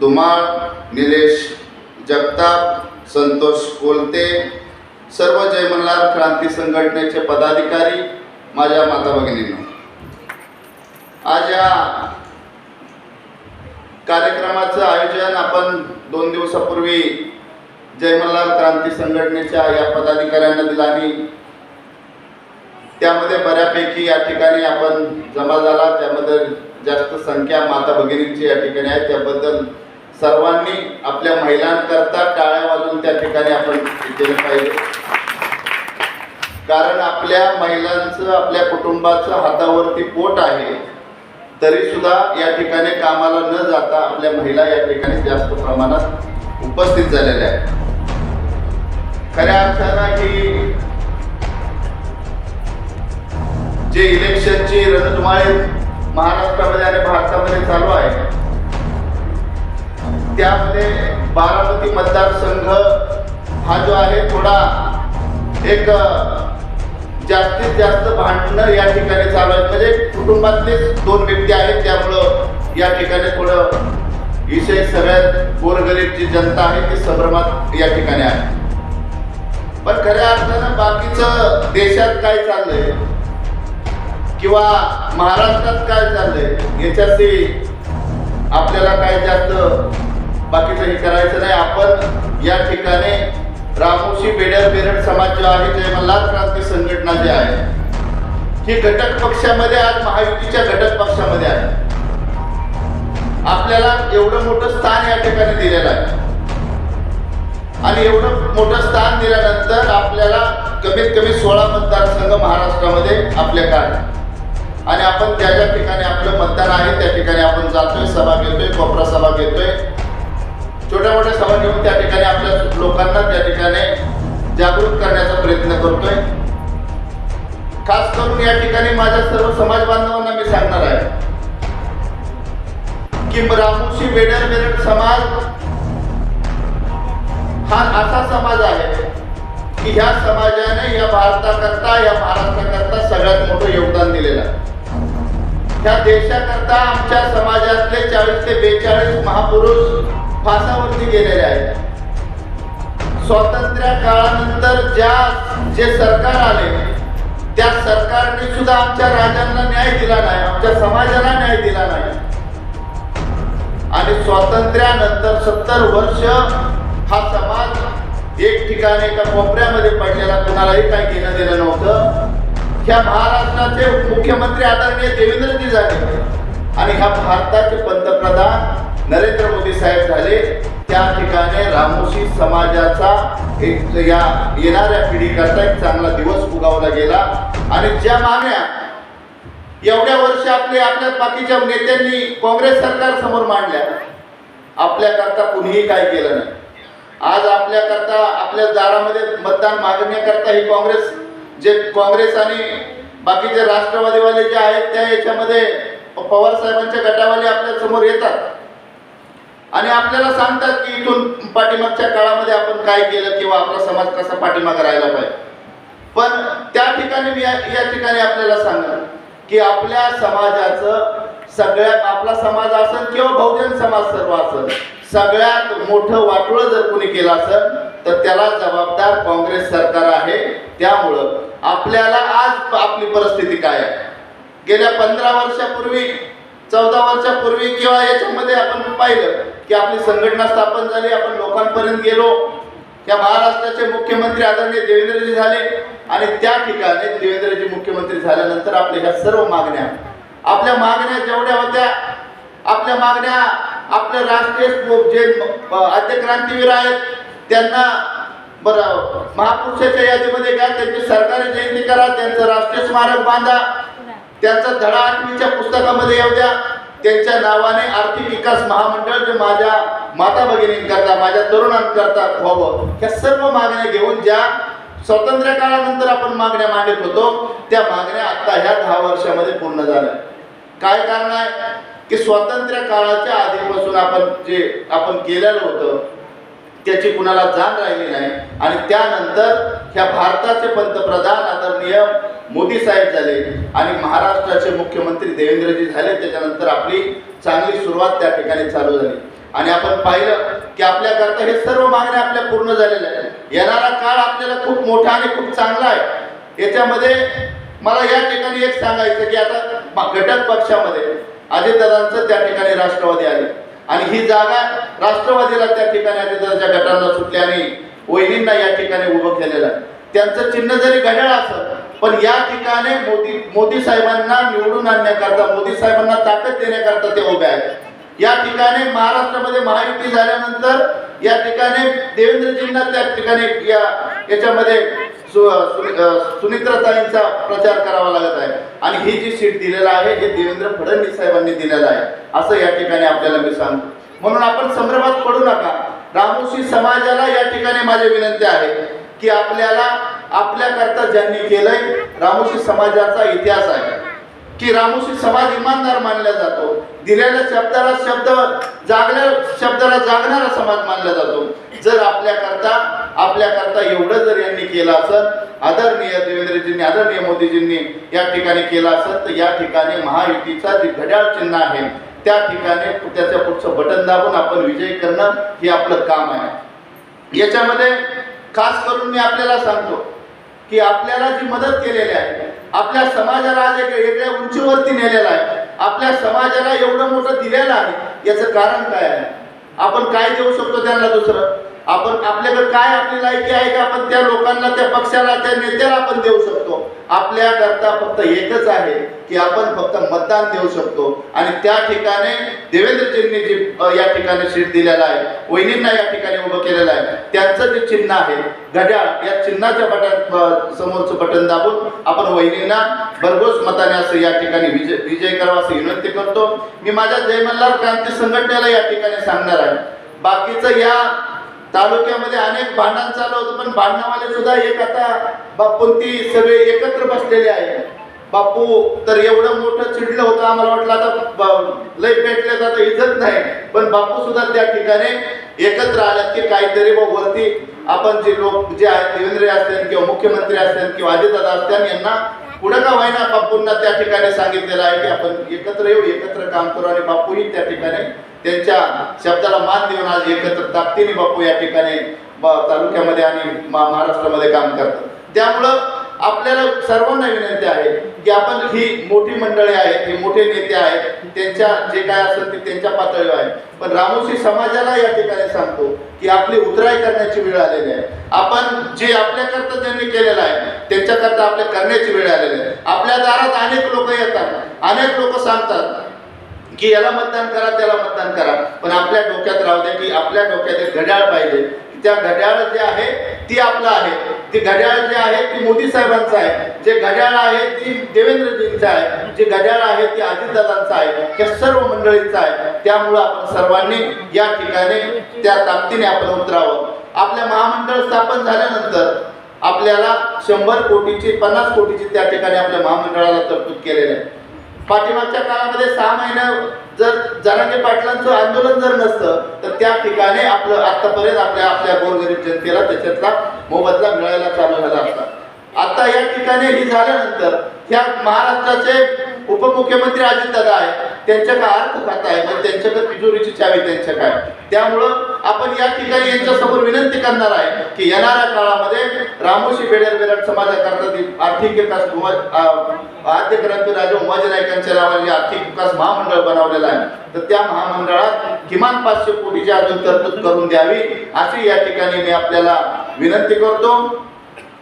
धुमाळ निलेश जगताप संतोष कोलते सर्व जय मल्हार क्रांती संघटनेचे पदाधिकारी माझ्या माता भगिनींना. आज या कार्यक्रमाचं आयोजन आपण दोन दिवसापूर्वी जय मल्हार क्रांती संघटनेच्या या पदाधिकाऱ्यांना दिला आणि त्यामध्ये बऱ्यापैकी या ठिकाणी आपण जमा झाला. त्यामध्ये जास्त संख्या माता भगिनींची या ठिकाणी आहे. त्याबद्दल सर्वांनी आपल्या महिलांकरता टाळ्या वाजून त्या ठिकाणी आपण हे केलं पाहिजे. कारण आपल्या महिलांचं आपल्या कुटुंबाचं हातावरती पोट आहे तरी सुद्धा या ठिकाणी कामाला न जाता आपल्या महिला या ठिकाणी जास्त प्रमाणात उपस्थित झालेल्या आहेत. खऱ्या अर्थानं ही जे इलेक्शनची रणधुमाळी महाराष्ट्रामध्ये आणि भारतामध्ये चालू आहे त्यामध्ये बारामती मतदारसंघ हा जो आहे थोडा एक जास्तीत जास्त भांडणं या ठिकाणी चालू आहेत. म्हणजे कुटुंबातलेच दोन व्यक्ती आहेत त्यामुळं या ठिकाणी थोडं विषय सगळ्यात गोरगरीब जी जनता आहे ती संभ्रमात या ठिकाणी आहे. पण खऱ्या अर्थानं बाकीचं देशात काय चाललंय? किंवा महाराष्ट्रात काय चाललंय? याच्याशी आपल्याला काय जास्त बाकीचं हे करायचं नाही. आपण या ठिकाणी रामोशी बेडर बेरड समाज जो आहे जे मल्हार क्रांती संघटना जी आहे ही घटक पक्षामध्ये आज महायुतीच्या घटक पक्षामध्ये आहे. आपल्याला एवढं मोठं स्थान या ठिकाणी दिलेलं आहे. आणि एवढं मोठं स्थान दिल्यानंतर आपल्याला कमीत कमी सोळा मतदारसंघ महाराष्ट्रामध्ये आपल्या काय आणि आपण ज्या ज्या ठिकाणी आपलं मतदान आहे त्या ठिकाणी आपण जातोय सभा घेतोय कोपरा सभा घेतोय. छोट्या मोठ्या सभा घेऊन त्या ठिकाणी आपल्या लोकांना त्या ठिकाणी जागृत करण्याचा प्रयत्न करतोय. खास करून या ठिकाणी माझ्या सर्व समाज बांधवांना मी सांगणार आहे की रामोशी बेडर बेरड समाज हा असा समाज आहे की ह्या समाजाने या भारताकरता या महाराष्ट्राकरता सगळ्यात मोठं योगदान दिलेलं आहे. ह्या देशाकरता आमच्या समाजातले चाळीस ते बेचाळीस महापुरुष फासावरती गेलेले आहेत. स्वातंत्र्य काळानंतर ज्या जे सरकार आले त्या सरकारने सुद्धा आमच्या राजांना न्याय दिला नाही आमच्या समाजाला न्याय दिला नाही. आणि स्वातंत्र्यानंतर सत्तर वर्ष हा समाज एक ठिकाणी एका कोपऱ्यामध्ये पडलेला कुणालाही काही घेणं दिलं नव्हतं. ह्या महाराष्ट्राचे मुख्यमंत्री आदरणीय देवेंद्रजी झाले. आणि ह्या भारताचे पंतप्रधान नरेंद्र मोदी साहेब झाले. त्या ठिकाणी रामोशी समाजाचा एक या येणाऱ्या पिढीकरता एक चांगला दिवस उगावला गेला. आणि ज्या मागण्या एवढ्या वर्ष आपले आपल्या बाकीच्या नेत्यांनी काँग्रेस सरकार समोर मांडल्या आपल्याकरता कुणीही काय केलं नाही. आज आपल्याकरता आपल्या दारामध्ये मतदान मागण्याकरता ही काँग्रेस जे काँग्रेस आणि बाकीचे राष्ट्रवादीवाले जे आहेत त्या याच्यामध्ये पवार साहेबांच्या गटावाले आपल्यासमोर येतात. आणि आपल्याला सांगतात की इथून पाठीमागच्या काळामध्ये आपण काय केलं किंवा आपला समाज कसा पाठीमागं राहिला पाहिजे. पण त्या ठिकाणी मी या या ठिकाणी आपल्याला सांगणार की आपल्या समाजाचं सगळ्यात आपला समाज असेल किंवा बहुजन समाज सर्व असेल सगळ्यात मोठं वाटोळं जर कोणी केलं असेल तर त्याला जबाबदार काँग्रेस सरकार आहे. त्यामुळं आपल्याला आज आपली परिस्थिती काय आहे? गेल्या पंधरा वर्षापूर्वी चौदा वर्षापूर्वी किंवा याच्यामध्ये आपण पाहिलं की आपली संघटना स्थापन झाली आपण लोकांपर्यंत गेलो. त्या महाराष्ट्राचे मुख्यमंत्री आदरणीय देवेंद्रजी झाले आणि त्या ठिकाणी देवेंद्रजी मुख्यमंत्री झाल्यानंतर आपल्या ह्या सर्व मागण्या आपल्या मागण्या जेवढ्या होत्या आपल्या मागण्या आपल्या राष्ट्रीय जे आद्य क्रांतीवीर आहेत त्यांना बरं महापुरुषाच्या यादीमध्ये घ्या त्यांची सरकारी जयंती करा त्यांचं राष्ट्रीय स्मारक बांधा त्यांचा धडा आठवीच्या पुस्तकामध्ये येऊ द्या. त्यांच्या नावाने आर्थिक विकास महामंडळ जे माझ्या माता भगिनींकरता माझ्या तरुणांकरता व्हावं ह्या सर्व मागण्या घेऊन ज्या स्वातंत्र्य काळानंतर आपण मागण्या मांडत होतो त्या मागण्या आता ह्या दहा वर्षामध्ये पूर्ण झाल्या. काय कारण आहे? की स्वातंत्र्य काळाच्या आधीपासून आपण जे आपण केलेलं होतं त्याची कुणाला जाण राहिली नाही. आणि त्यानंतर ह्या भारताचे पंतप्रधान आदरणीय मोदी साहेब झाले आणि महाराष्ट्राचे मुख्यमंत्री देवेंद्रजी झाले. त्याच्यानंतर आपली चांगली सुरुवात त्या ठिकाणी चालू झाली. आणि आपण पाहिलं की आपल्याकरता हे सर्व मागण्या आपल्या पूर्ण झालेल्या आहेत. येणारा काळ आपल्याला खूप मोठा आणि खूप चांगला आहे. याच्यामध्ये मला या ठिकाणी एक सांगायचं की आता घटक पक्षामध्ये अजितदादांचं त्या ठिकाणी राष्ट्रवादी आले. आणि ही जागा राष्ट्रवादीला त्या ठिकाणी अजितदादाच्या गटांना सुटल्याने वहिनींना या ठिकाणी उभं केलेलं आहे. त्यांचं चिन्ह जरी घड्याळ असं पण या ठिकाणी मोदी मोदी साहेबांना निवडून आणण्याकरता मोदी साहेबांना ताकद देण्याकरता ते उभे आहेत. या ठिकाणी महाराष्ट्रामध्ये महायुती झाल्यानंतर या ठिकाणी देवेंद्रजींना त्या ठिकाणी या याच्यामध्ये सु- सु- सुनित्राताईंचा प्रचार करावा लागत आहे. आणि ही जी सीट दिलेला आहे हे देवेंद्र फडणवीस साहेबांनी दिलेलं आहे. असं या ठिकाणी आपल्याला मी सांगतो. म्हणून आपण संभ्रमात पडू नका. रामोशी समाजाला या ठिकाणी माझी विनंती आहे की आपल्याला आपल्याकरता ज्यांनी केलंय रामोशी समाजाचा इतिहास आहे. की रामोशी समाज इमानदार मानला जातो. दिलेल्या शब्दाला शब्द जागल्या शब्दाला जागणारा समाज मानला जातो. जर आपल्याकरता आपल्याकरता एवढं जर यांनी केलं असत आदरणीय देवेंद्रजींनी आदरणीय मोदीजींनी या ठिकाणी केलं असत तर या ठिकाणी महायुतीचा जे घड्याळ चिन्ह आहे त्या ठिकाणी त्याचं पुढचं बटन दाबून आपण विजय करणं हे आपलं काम आहे. याच्यामध्ये खास करून मी आपल्याला सांगतो की आपल्याला जी मदत केलेली आहे आपल्या समाजाला आज एक वेगळ्या उंचीवरती नेलेला आहे. आपल्या समाजाला एवढं मोठं दिलेलं आहे याचं कारण काय आहे? आपण काय देऊ शकतो त्यांना दुसरं? आपण आपल्याकडे काय आपली लायकी आहे का? आपण त्या लोकांना त्या पक्षाला त्या नेत्याला आपण देऊ शकतो. आपल्याकरता फक्त एकच आहे की आपण फक्त मतदान देऊ शकतो. आणि त्या ठिकाणी देवेंद्रजींनी जी या ठिकाणी शीट दिलेला आहे वहिनींना या ठिकाणी उभं केलेलं आहे त्यांचं जे चिन्ह आहे घड्याळ या चिन्हाच्या बटन समोरचं बटन दाबून आपण वहिनींना भरघोस मताने असं या ठिकाणी विजय विजय करावा असं विनंती करतो. मी माझ्या जयमल्हार क्रांती संघटनेला या ठिकाणी सांगणार आहे. बाकीचं या तालुक्यामध्ये अनेक भांडण चालू होतं पण भांडणावाले सुद्धा एक आता बापूंती सगळे एकत्र बसलेले आहे बापू तर एवढं मोठं चिडलं होतं आम्हाला वाटलं आता लय पेटले जातं आता इज्जत नाही. पण बापू सुद्धा त्या ठिकाणी एकत्र आल्यात की काहीतरी बघ वरती आपण जे लोक जे आहेत देवेंद्र असतील किंवा मुख्यमंत्री असतील किंवा अजितदादा असतील यांना पुढं का व्हायना बापूंना त्या ठिकाणी सांगितलेलं आहे की आपण एकत्र येऊ एकत्र काम करू आणि बापूही त्या ठिकाणी त्यांच्या शब्दाला मान देऊन आज एकत्र ताकदीने बापू या ठिकाणी तालुक्यामध्ये आणि महाराष्ट्रामध्ये काम करतात. त्यामुळं आपल्याला सर्वांना विनंती आहे की आपण ही मोठी मंडळी आहेत हे मोठे नेते आहेत त्यांच्या जे काय असेल ते त्यांच्या पातळीवर आहे. पण रामोशी समाजाला या ठिकाणी सांगतो की आपली उतराई करण्याची वेळ आलेली आहे. आपण जे आपल्याकरता त्यांनी केलेलं आहे त्यांच्याकरता आपल्या करण्याची वेळ आलेली आहे. आपल्या दारात अनेक लोक येतात अनेक लोक सांगतात की याला मतदान करा त्याला मतदान करा. पण आपल्या डोक्यात राहू दे की आपल्या डोक्यात एक घड्याळ पाहिजे. त्या घड्याळ जे आहे ती आपलं आहे. ती घड्याळ जे आहे ती मोदी साहेबांचं आहे. जे घड्याळ आहे ती देवेंद्रजींचं आहे. जे घड्याळ आहे ती अजितदादांचं आहे. या सर्व मंडळींचं आहे. त्यामुळं आपण सर्वांनी या ठिकाणी त्या ताकदीने आपण उतरावं. आपल्या महामंडळ स्थापन झाल्यानंतर आपल्याला शंभर कोटीची पन्नास कोटीची त्या ठिकाणी आपल्या महामंडळाला तरतूद केलेली आहे. पाठीमागच्या काळामध्ये सहा महिने जर जरांगे पाटलांचं आंदोलन जर नसतं तर त्या ठिकाणी आपलं आतापर्यंत आपल्या आपल्या गोरगरीब जनतेला त्याच्यातला मोबदला मिळायला चालू झाला असता. आता या ठिकाणी ही झाल्यानंतर ह्या महाराष्ट्राचे उपमुख्यमंत्री अजितदादा आहे त्यांच्याकडे अर्थ खाता आहे म्हणजे त्यांच्याकडे तिजोरीची चावी त्यांच्या काय त्यामुळं आपण या ठिकाणी यांच्यासमोर विनंती करणार आहे की येणाऱ्या काळामध्ये रामोशी बेडर बेरड समाजाकरता ती आर्थिक विकास आद्य क्रांती राजा उमाजी नाईकांच्या नावाने आर्थिक विकास महामंडळ बनवलेलं आहे तर त्या महामंडळात किमान पाचशे कोटीची अजून तरतूद करून द्यावी अशी या ठिकाणी मी आपल्याला विनंती करतो.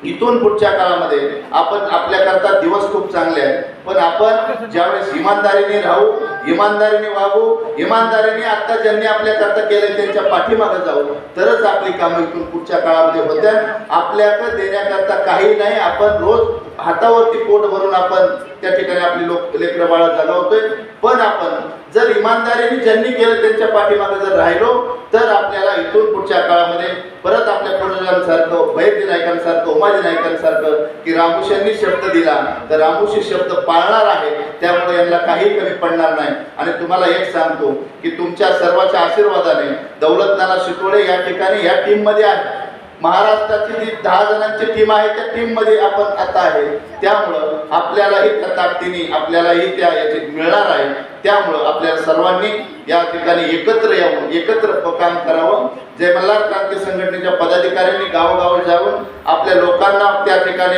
इथून पुढच्या काळामध्ये आपण आपल्याकरता दिवस खूप चांगले आहेत. पण आपण ज्यावेळेस इमानदारीने राहू इमानदारीने वागू इमानदारीने आता ज्यांनी आपल्याकरता केलं त्यांच्या पाठीमागे जाऊ तरच आपली कामं इथून पुढच्या काळामध्ये होत्या. आपल्याकडे देण्याकरता काही नाही. आपण रोज हातावरती पोट भरून आपण त्या ठिकाणी आपली लोक लेकरं बाळा जगवतोय. पण आपण जर इमानदारीने ज्यांनी केलं त्यांच्या पाठीमागे जर राहिलो तर आपल्याला इथून पुढच्या काळामध्ये परत आपल्या पूर्वजांसारखं वैद्य नायकांसारखं उमाजी नायकांसारखं की रामुशांनी शब्द दिला तर रामोशी शब्द पाळणार आहे त्यामुळे यांना काही कमी पडणार नाही. आणि तुम्हाला एक सांगतो की तुमच्या सर्वाच्या आशीर्वादाने दौलत नाना शितोळे या ठिकाणी या टीममध्ये आहे महाराष्ट्राची जी दहा जणांची टीम आहे त्या टीममध्ये आपण आता आहे. त्यामुळं आपल्यालाही त्या ताकदीने आपल्यालाही त्या याची मिळणार आहे. त्यामुळं आपल्या सर्वांनी या ठिकाणी एकत्र येऊन एकत्र काम करावं. जय मल्हार क्रांती संघटनेच्या पदाधिकाऱ्यांनी गावोगाव जाऊन आपल्या लोकांना त्या ठिकाणी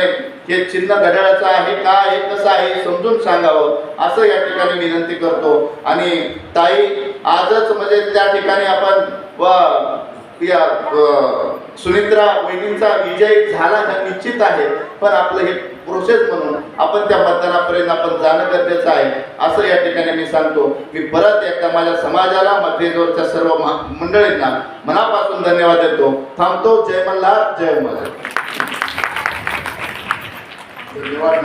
हे चिन्ह घड्याळाचं आहे का आहे कसं आहे समजून सांगावं असं या ठिकाणी विनंती करतो. आणि ताई आजच म्हणजे त्या ठिकाणी आपण व या सुनित्रा वहिनींचा विजय झाला हा निश्चित आहे. पण आपलं हे प्रोसेस म्हणून आपण त्या मतदानापर्यंत आपण जाणं गरजेचं आहे. असं या ठिकाणी मी सांगतो. मी परत एकदा माझ्या समाजाला मध्यजोरच्या सर्व मंडळींना मनापासून धन्यवाद देतो. थांबतो. जय मल्हार जय मल्हार. धन्यवाद